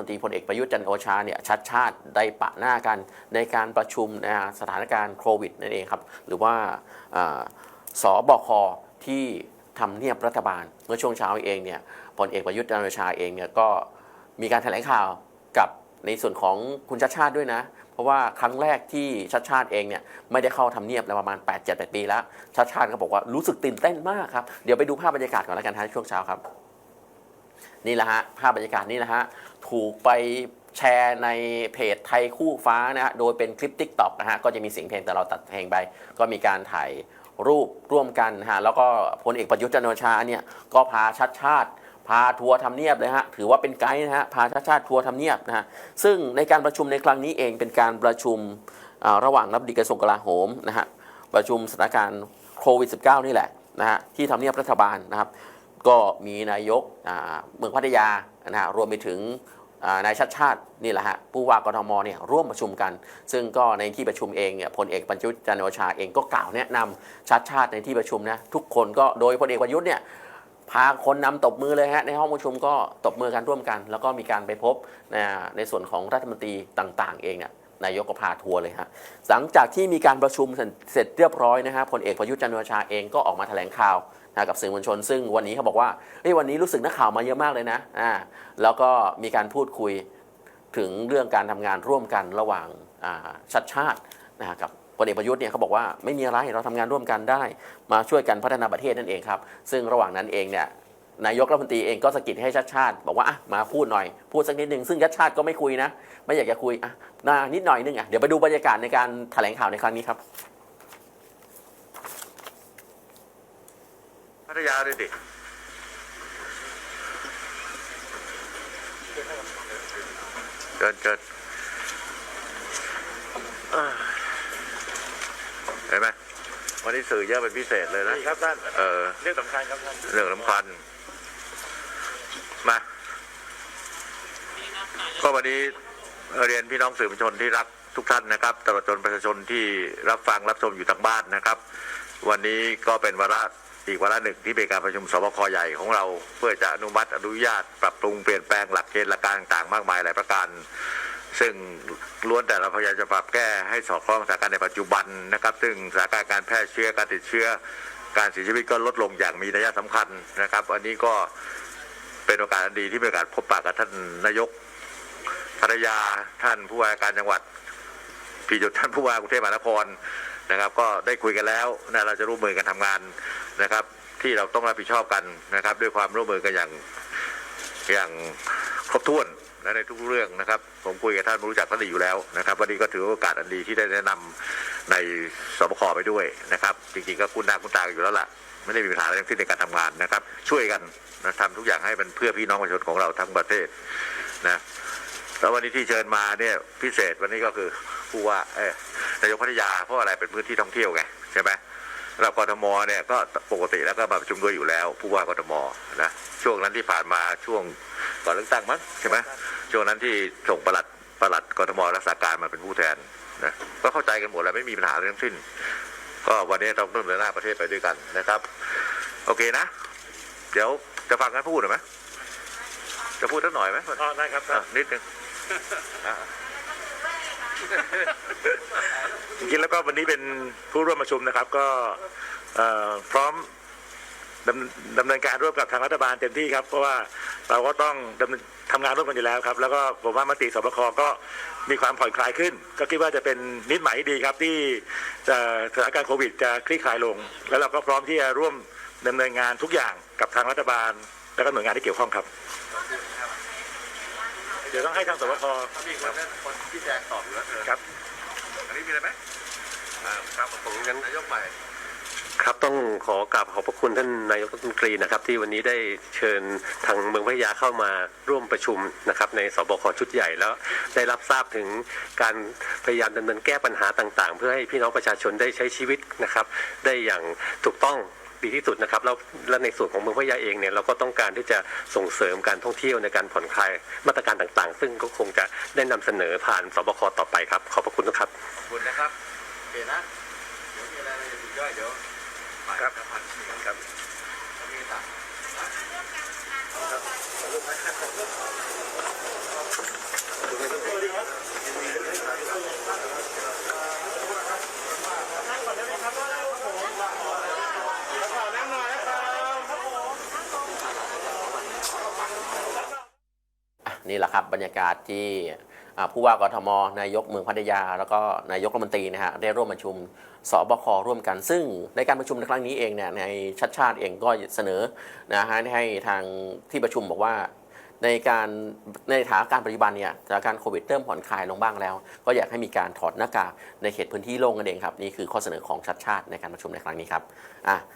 มนตรีพลเอกประยุทธ์จันโอชาเนี่ยชัดชาติได้ปะหน้ากันในการประชุมนะสถานการณ์โควิดนั่นเองครับ หรือว่าอ่าสบคที่ทำเนียบรัฐบาลเมื่อช่วงเช้าเองเนี่ยพลเอกประยุทธ์จันโอชาเองเนี่ยก็มีการแถลงข่าวกับในส่วนของคุณชัดชาติด้วยนะ เพราะว่าครั้งแรกที่ชัดชาติเองเนี่ยไม่ได้เข้าทำเนียบแล้วประมาณ 8 7 8 ปีแล้วชัดชาติก็บอกว่ารู้สึกตื่นเต้นมากครับ เดี๋ยวไปดูภาพบรรยากาศก่อนแล้วกันฮะช่วงเช้าครับ นี่แหละฮะภาพบรรยากาศนี่แหละฮะถูกไปแชร์ในเพจไทยคู่ฟ้านะฮะโดยเป็นคลิป t ิ k t o k นะฮะก็จะมีเสียงเพลงแต่เราตัดเพลงไปก็มีการถ่ายรูปร่วมกันฮะแล้วก็พลเอกประยุทธ์จันทร์โอชาเนี่ยก็พาชัดชาติพาทัวร์ทำเนียบเลยฮะถือว่าเป็นไกด์นะฮะพาชัดชาติทัวร์ทำเนียบนะฮะซึ่งในการประชุมในครั้งนี้เองเป็นการประชุมระหว่างรัฐมนตรีกระทรวงกลาโหมนะฮะประชุมสถานการณ์โควิด -19 นี่แหละนะฮะที่ทำเนียบรัฐบาลนะครับ ก็มีนายกเมืองพัทยานะฮะรวมไปถึงนายชัดชาตินี่แหละฮะผู้ว่ากทมเนี่ยร่วมประชุมกัน ซึ่งก็ในที่ประชุมเองเนี่ยพลเอกประยุทธ์จันโอชาเองก็กล่าวแนะนำชัดชาติในที่ประชุมนะทุกคนก็โดยพลเอกประยุทธ์เนี่ยพาคนนำตบมือเลยฮะในห้องประชุมก็ตบมือกันร่วมกัน แล้วก็มีการไปพบนะในส่วนของรัฐมนตรีต่าง ๆ เองเนี่ยนายกก็พาทัวร์เลยฮะหลังจากที่มีการประชุมเสร็จเรียบร้อยนะฮะพลเอกประยุทธ์จันโอชาเองก็ออกมาแถลงข่าว นะกับสื่อมวลชน ซึ่งวันนี้เขาบอกว่าเฮ้ยวันนี้รู้สึกนักข่าวมาเยอะมากเลยนะอ่าแล้วก็มีการพูดคุยถึงเรื่องการทำงานร่วมกันระหว่างอ่าชัดชาตินะฮะกับพลเอกประยุทธ์เนี่ยเขาบอกว่าไม่มีอะไรเราทำงานร่วมกันได้ มาช่วยกันพัฒนาประเทศนั่นเองครับ ซึ่งระหว่างนั้นเองเนี่ยนายกรัฐมนตรีเองก็สกิดให้ชัดชาติ บอกว่าอะมาพูดหน่อย พูดสักนิดหนึ่งซึ่งชัดชาติก็ไม่คุยนะ ไม่อยากจะคุยอะนานิดหน่อยนึงอะเดี๋ยวไปดูบรรยากาศในการแถลงข่าวในครั้งนี้ครับ พัทยาด้วยดิเกินเกินเอ้ยเห็นไหมวันนี้สื่อเยอะเป็นพิเศษเลยนะนี่ครับท่านเออเรื่องสำคัญครับท่านเรื่องสำคัญมา ก็วันนี้เรียนพี่น้องสื่อมวลชนที่รักทุกท่านนะครับตลอดจนประชาชนที่รับฟังรับชมอยู่ทางบ้านนะครับ วันนี้ก็เป็นวาระ อีกวาระหนึ่งที่เป็นการประชุมสบคใหญ่ของเรา เพื่อจะอนุมัติอนุญาตปรับปรุงเปลี่ยนแปลงหลักเกณฑ์หลักการต่างๆมากมายหลายประการ ซึ่งล้วนแต่เราพยายามจะปรับแก้ให้สอดคล้องสถานการณ์ในปัจจุบันนะครับ ซึ่งสถานการณ์การแพร่เชื้อการติดเชื้อการเสียชีวิตก็ลดลงอย่างมีนัยสำคัญนะครับ อันนี้ก็เป็นโอกาสดีที่มีโอกาสพบปะกับท่านนายกภรรยาท่านผู้ว่าการจังหวัด พี่จุดท่านผู้ว่ากรุงเทพมหานครนะครับ ก็ได้คุยกันแล้วนะเราจะร่วมมือกันทำงานนะครับ ที่เราต้องรับผิดชอบกันนะครับ ด้วยความร่วมมือกันอย่างอย่างครบถ้วนและในทุกเรื่องนะครับ ผมคุยกับท่านรู้จักท่านดีอยู่แล้วนะครับ วันนี้ก็ถือโอกาสอันดีที่ได้แนะนำในสบคไปด้วยนะครับ จริงๆก็คุ้นหน้าคุ้นตาอยู่แล้วล่ะไม่ได้มีปัญหาอะไรทั้งสิ้นในการทำงานนะครับ ช่วยกันนะทำทุกอย่างให้มันเพื่อพี่น้องประชาชนของเราทั้งประเทศนะแล้ววันนี้ที่เชิญมาเนี่ยพิเศษวันนี้ก็คือ ผู้ว่าเออนายกพัทยาเพราะอะไรเป็นพื้นที่ท่องเที่ยวไงใช่ไหมเรากทมเนี่ยก็ปกติแล้วก็มาประชุมด้วยอยู่แล้ว ผู้ว่ากทมนะช่วงนั้นที่ผ่านมาช่วงก่อนเลือกตั้งมั้งใช่ไหมช่วงนั้นที่ส่งปลัดปลัดกทมรักษาการมาเป็นผู้แทนนะก็เข้าใจกันหมดแล้วไม่มีปัญหาอะไรทั้งสิ้น ก็วันนี้เราต้องเดินหน้าประเทศไปด้วยกันนะครับ โอเคนะ เดี๋ยวจะฟังกันพูดหน่อยไหมจะพูดสักหน่อยไหมอ๋อได้ครับท่าอะนนิดนึงอะ จริงๆแล้วก็วันนี้เป็นผู้ร่วมประชุมนะครับ ก็พร้อมดำดำเนินการร่วมกับทางรัฐบาลเต็มที่ครับ เพราะว่าเราก็ต้องดำทำงานร่วมกันอยู่แล้วครับ แล้วก็ผมว่ามติสบคก็มีความผ่อนคลายขึ้น ก็คิดว่าจะเป็นนิดหมายที่ดีครับที่สถานการณ์โควิดจะคลี่คลายลง แล้วเราก็พร้อมที่จะร่วมดำเนินงานทุกอย่างกับทางรัฐบาล และก็หน่วยงานที่เกี่ยวข้องครับ เดี๋ยวต้องให้ทางสบคมีคนคนที่แจงตอบอยู่แล้วเออครับ อันนี้มีอะไรไหมอ่าครับผมงั้นนายกใหม่ ครับต้องขอกราบขอบพระคุณท่านนายกรัฐมนตรีนะครับที่วันนี้ได้เชิญทางเมืองพัทยาเข้ามาร่วมประชุมนะครับในสบคชุดใหญ่แล้วได้รับทราบถึงการพยายามดำเนินแก้ปัญหาต่างๆ เพื่อให้พี่น้องประชาชนได้ใช้ชีวิตนะครับได้อย่างถูกต้อง ดีที่สุดนะครับแล้วและในส่วนของเมืองพัทยาเองเนี่ยเราก็ต้องการที่จะส่งเสริมการท่องเที่ยวในการผ่อนคลายมาตรการต่างๆ ซึ่งก็คงจะได้นำเสนอผ่านสบคต่อไปครับ ขอบพระคุณนะครับขอบคุณนะครับโอเคนะเดี๋ยวมีอะไรอะไรอยู่ย่อยเดี๋ยวครับครับมีต่าง นี่แหละครับบรรยากาศที่ผู้ว่ากทมนายกเมืองพัทยา แล้วก็นายกรัฐมนตรีนะฮะได้ร่วมประชุมสบคร่วมกัน ซึ่งในการประชุมในครั้งนี้เองเนี่ยในชัดชาติเองก็เสนอนะฮะให้ทางที่ประชุมบอกว่าในการในสถานการปัจจุบันเนี่ยสถานการณ์โควิดเริ่มผ่อนคลายลงบ้างแล้ว ก็อยากให้มีการถอดหน้ากากในเขตพื้นที่โล่งกันเองครับ นี่คือข้อเสนอของชัดชาติในการประชุมในครั้งนี้ครับอะ